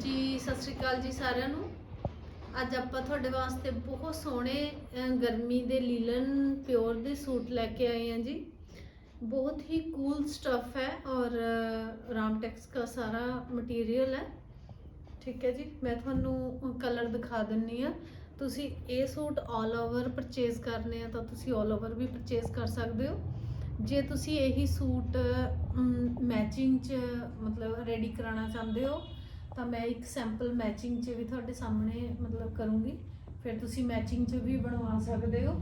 ਜੀ, ਸਤਿ ਸ਼੍ਰੀ ਅਕਾਲ ਜੀ ਸਾਰਿਆਂ ਨੂੰ। ਅੱਜ ਆਪਾਂ ਤੁਹਾਡੇ ਵਾਸਤੇ ਬਹੁਤ ਸੋਹਣੇ ਗਰਮੀ ਦੇ ਲੀਲਨ, ਪਿਓਰ ਦੇ ਸੂਟ ਲੈ ਕੇ ਆਏ ਹਾਂ ਜੀ। ਬਹੁਤ ਹੀ ਕੂਲ ਸਟਫ ਹੈ ਔਰ ਰਾਮਟੈਕਸ ਦਾ ਸਾਰਾ ਮਟੀਰੀਅਲ ਹੈ। ਠੀਕ ਹੈ ਜੀ, ਮੈਂ ਤੁਹਾਨੂੰ ਕਲਰ ਦਿਖਾ ਦਿੰਨੀ ਆ ਤੁਸੀਂ ਇਹ ਸੂਟ ਆਲ ਓਵਰ ਪਰਚੇਸ ਕਰਨੇ ਆ ਤਾਂ ਤੁਸੀਂ ਆਲ ਓਵਰ ਵੀ ਪਰਚੇਸ ਕਰ ਸਕਦੇ ਹੋ। ਜੇ ਤੁਸੀਂ ਇਹੀ ਸੂਟ ਮੈਚਿੰਗ ਚ ਮਤਲਬ ਰੈਡੀ ਕਰਾਉਣਾ ਚਾਹੁੰਦੇ ਹੋ ਤਾਂ ਮੈਂ ਇੱਕ ਸੈਂਪਲ ਮੈਚਿੰਗ ਚ ਵੀ ਤੁਹਾਡੇ ਸਾਹਮਣੇ ਮਤਲਬ ਕਰੂੰਗੀ। ਫਿਰ ਤੁਸੀਂ ਮੈਚਿੰਗ ਚ ਵੀ ਬਣਵਾ ਸਕਦੇ ਹੋ।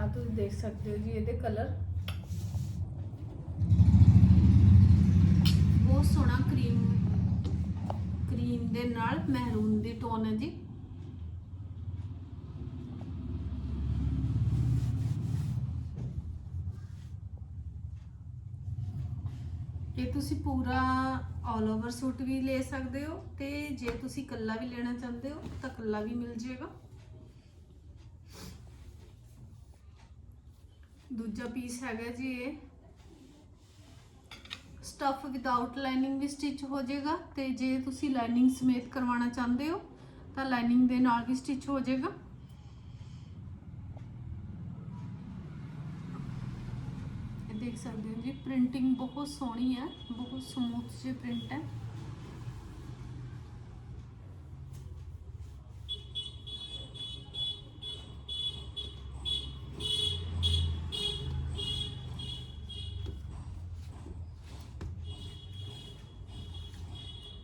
ਆ ਤੁਸੀਂ ਦੇਖ ਸਕਦੇ ਹੋ ਜੀ ਇਹਦੇ ਕਲਰ। ਬਹੁਤ ਸੋਹਣਾ ਕਰੀਮ ਕਰੀਮ ਦੇ ਨਾਲ ਮਹਿਰੂਨ ਦੀ ਟੋਨ ਹੈ ਜੀ। ਇਹ ਤੁਸੀਂ ਪੂਰਾ ਆਲ ਓਵਰ ਸੂਟ ਵੀ ਲੈ ਸਕਦੇ ਹੋ ਤੇ ਜੇ ਤੁਸੀਂ ਕੱਲਾ ਵੀ ਲੈਣਾ ਚਾਹੁੰਦੇ ਹੋ ਤਾਂ ਕੱਲਾ ਵੀ ਮਿਲ ਜਾਏਗਾ। ਦੂਜਾ ਪੀਸ ਹੈਗਾ ਜੀ ਇਹ। ਸਟਫ ਵਿਦਆਊਟ ਲਾਈਨਿੰਗ ਵੀ ਸਟਿਚ ਹੋ ਜਾਏਗਾ ਤੇ ਜੇ ਤੁਸੀਂ ਲਾਈਨਿੰਗ ਸਮੇਤ ਕਰਵਾਉਣਾ ਚਾਹੁੰਦੇ ਹੋ ਤਾਂ ਲਾਈਨਿੰਗ ਦੇ ਨਾਲ ਵੀ ਸਟਿਚ ਹੋ ਜਾਏਗਾ। ਦੇਖ ਸਕਦੇ ਹੋ ਜੀ ਪ੍ਰਿੰਟਿੰਗ ਬਹੁਤ ਸੋਹਣੀ ਹੈ ਬਹੁਤ ਸਮੂਥ ਜਿਹੀ ਪ੍ਰਿੰਟ ਹੈ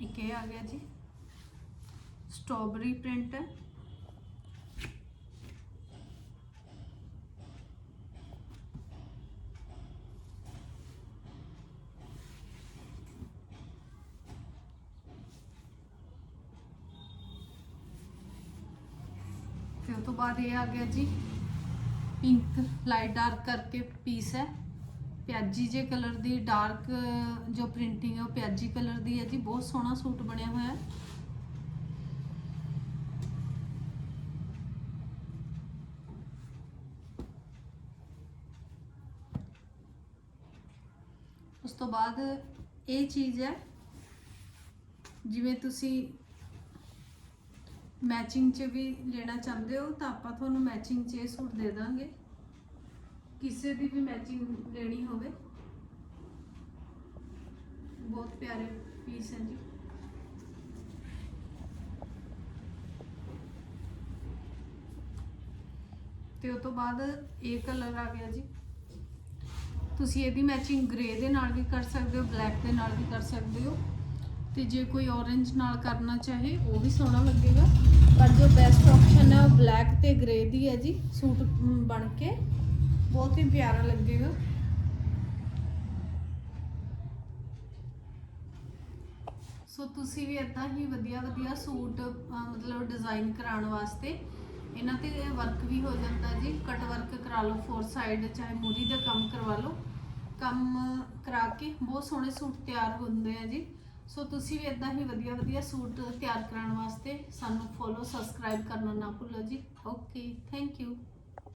ਇੱਕ ਇਹ ਆ ਗਿਆ ਜੀ ਸਟ੍ਰਾਬੇਰੀ ਪ੍ਰਿੰਟ ਹੈ ਫਿਰ ਉਹ ਤੋਂ ਬਾਅਦ ਇਹ ਆ ਗਿਆ ਜੀ ਪਿੰਕ, ਲਾਈਟ ਡਾਰਕ ਕਰਕੇ ਪੀਸ ਹੈ। ਪਿਆਜੀ ਜੇ ਕਲਰ ਦੀ ਡਾਰਕ, ਜੋ ਪ੍ਰਿੰਟਿੰਗ ਹੈ ਉਹ ਪਿਆਜੀ ਕਲਰ ਦੀ ਹੈ ਜੀ। ਬਹੁਤ ਸੋਹਣਾ ਸੂਟ ਬਣਿਆ ਹੋਇਆ ਹੈ। ਉਸ ਤੋਂ ਬਾਅਦ ਇਹ ਚੀਜ਼ ਹੈ, ਜਿਵੇਂ ਤੁਸੀਂ ਮੈਚਿੰਗ 'ਚ ਵੀ ਲੈਣਾ ਚਾਹੁੰਦੇ ਹੋ ਤਾਂ ਆਪਾਂ ਤੁਹਾਨੂੰ ਮੈਚਿੰਗ 'ਚ ਇਹ ਸੂਟ ਦੇ ਦਾਂਗੇ। ਕਿਸੇ ਦੀ ਵੀ ਮੈਚਿੰਗ ਲੈਣੀ ਹੋਵੇ। ਬਹੁਤ ਪਿਆਰੇ ਪੀਸ ਹੈ ਜੀ। ਤੇ ਉਸ ਤੋਂ ਬਾਅਦ ਇਹ ਕਲਰ ਆ ਗਿਆ ਜੀ। ਤੁਸੀਂ ਇਹਦੀ ਮੈਚਿੰਗ ਗ੍ਰੇ ਦੇ ਨਾਲ ਵੀ ਕਰ ਸਕਦੇ ਹੋ ਬਲੈਕ ਦੇ ਨਾਲ ਵੀ ਕਰ ਸਕਦੇ ਹੋ। ਤੇ ਜੇ ਕੋਈ orange ਨਾਲ ਕਰਨਾ ਚਾਹੇ, ਉਹ ਵੀ ਸੋਹਣਾ ਲੱਗੇਗਾ। ਪਰ ਜੋ ਬੈਸਟ ਆਪਸ਼ਨ ਹੈ ਉਹ ਬਲੈਕ ਤੇ ਗ੍ਰੇ ਦੀ ਹੈ ਜੀ, ਸੂਟ ਬਣ ਕੇ, ਬਹੁਤ ਹੀ ਪਿਆਰਾ ਲੱਗੇਗਾ। ਸੋ ਤੁਸੀਂ ਵੀ ਇਦਾਂ ਹੀ ਵਧੀਆ ਵਧੀਆ ਸੂਟ ਮਤਲਬ ਡਿਜ਼ਾਈਨ ਕਰਾਉਣ ਵਾਸਤੇ, ਇਹਨਾਂ ਤੇ ਵਰਕ ਵੀ ਹੋ ਜਾਂਦਾ ਜੀ। ਕਟ ਵਰਕ ਕਰਾ ਲਓ ਫੋਰ ਸਾਈਡ ਚਾਹੇ ਮੂਰੀ ਦਾ ਕੰਮ ਕਰਵਾ ਲਓ। ਕੰਮ ਕਰਾ ਕੇ ਬਹੁਤ ਸੋਹਣੇ ਸੂਟ ਤਿਆਰ ਹੁੰਦੇ ਆ ਜੀ। ਸੋ ਤੁਸੀਂ ਵੀ ਇਦਾਂ ਹੀ ਵਧੀਆ ਵਧੀਆ ਸੂਟ ਤਿਆਰ ਕਰਾਉਣ ਵਾਸਤੇ ਸਾਨੂੰ ਫੋਲੋ ਸਬਸਕ੍ਰਾਈਬ ਕਰਨਾ ਨਾ ਭੁੱਲੋ ਜੀ। Okay thank you